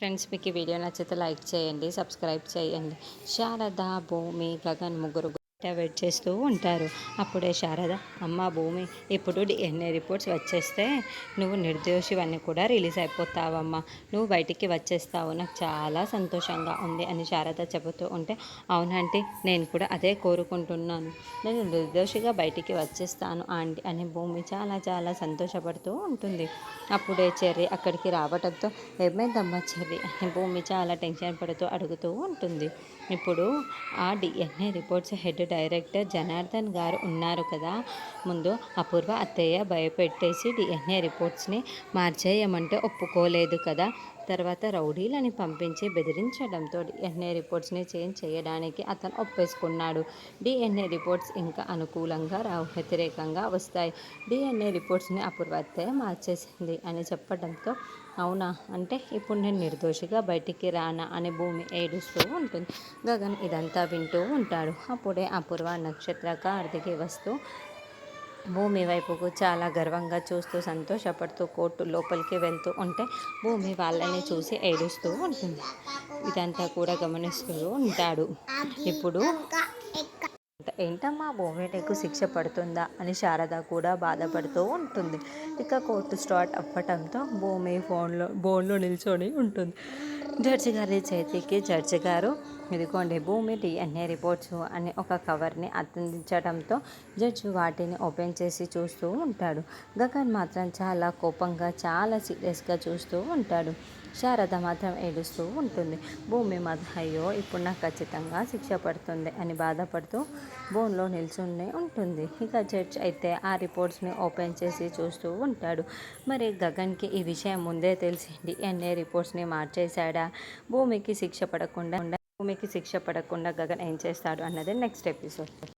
Friends మీకు ఈ video నచ్చితే లైక్ చేయండి సబ్స్క్రైబ్ చేయండి. శారద భూమి గగన్ ముగ్గురు వెయిట్ చేస్తూ ఉంటారు. అప్పుడే శారద అమ్మ భూమి ఇప్పుడు డిఎన్ఏ రిపోర్ట్స్ వచ్చేస్తే నువ్వు నిర్దోషివన్నీ కూడా రిలీజ్ అయిపోతావమ్మా. నువ్వు బయటికి వచ్చేస్తావు. నాకు చాలా సంతోషంగా ఉంది అని శారద చెబుతూ ఉంటే అవునంటే నేను కూడా అదే కోరుకుంటున్నాను. నేను నిర్దోషిగా బయటికి వచ్చేస్తాను ఆంటీ అని భూమి చాలా చాలా సంతోషపడుతూ ఉంటుంది. అప్పుడే చెర్రి అక్కడికి రావడంతో ఏమైందమ్మా చెర్రి అని భూమి చాలా టెన్షన్ పడుతూ అడుగుతూ ఉంటుంది. ఇప్పుడు ఆ DNA reports head director Janardhan garu ఉన్నారు కదా. ముందు అపూర్వ అత్తయ్య భయపెట్టేసి డిఎన్ఏ రిపోర్ట్స్ని మార్చేయమంటే ఒప్పుకోలేదు కదా. తర్వాత రౌడీలని పంపించి బెదిరించడంతో డిఎన్ఏ రిపోర్ట్స్ని చేంజ్ చేయడానికి అతను ఒప్పేసుకున్నాడు. డిఎన్ఏ రిపోర్ట్స్ ఇంకా అనుకూలంగా రావు వ్యతిరేకంగా వస్తాయి. డిఎన్ఏ రిపోర్ట్స్ని అపూర్వత్తయ్య మార్చేసింది అని చెప్పడంతో అవునా? అంటే ఇప్పుడు నేను నిర్దోషిగా బయటికి రానా అనే భూమి ఏడుస్తూ ఉంటుంది. గగన్ ఇదంతా వింటూ ఉంటాడు. అప్పుడే అపూర్వ నక్షత్ర కార్దికి వస్తూ భూమి వైపుకు చాలా గర్వంగా చూస్తూ సంతోషపడుతూ కోర్టు లోపలికి వెళ్తూ ఉంటే భూమి వాళ్ళని చూసి ఏడుస్తూ ఉంటుంది. ఇదంతా కూడా గమనిస్తూ ఉంటాడు. ఇప్పుడు ఏంటమ్మా భూమి నీకు శిక్ష పడుతుందా అని శారద కూడా బాధపడుతూ ఉంటుంది. ఇక కోర్టు స్టార్ట్ అవ్వటంతో భూమి ఫోన్లో బోన్లో నిల్చొని ఉంటుంది. జడ్జి గారి చేతికి జడ్జి గారు ఇదిగోండి భూమి డిఎన్ఏ రిపోర్ట్స్ అనే ఒక కవర్ని అందించడంతో జడ్జి వాటిని ఓపెన్ చేసి చూస్తూ ఉంటాడు. గగన్ మాత్రం చాలా కోపంగా చాలా సీరియస్గా చూస్తూ ఉంటాడు. శారద మాత్రం ఏడుస్తూ ఉంటుంది. భూమి మాత్రం అయ్యో ఇప్పుడు నాకు ఖచ్చితంగా శిక్ష పడుతుంది అని బాధపడుతూ బోన్లో నిల్చుని ఉంటుంది. ఇక జడ్జ్ అయితే ఆ రిపోర్ట్స్ని ఓపెన్ చేసి చూస్తూ ఉంటాడు. మరి గగన్కి ఈ విషయం ముందే తెలిసింది డిఎన్ఏ రిపోర్ట్స్ని మార్చేశాడా? భూమికి శిక్ష పడకుండా భూమికి శిక్ష పడకుండా గగన్ ఏం చేస్తాడు అన్నది నెక్స్ట్ ఎపిసోడ్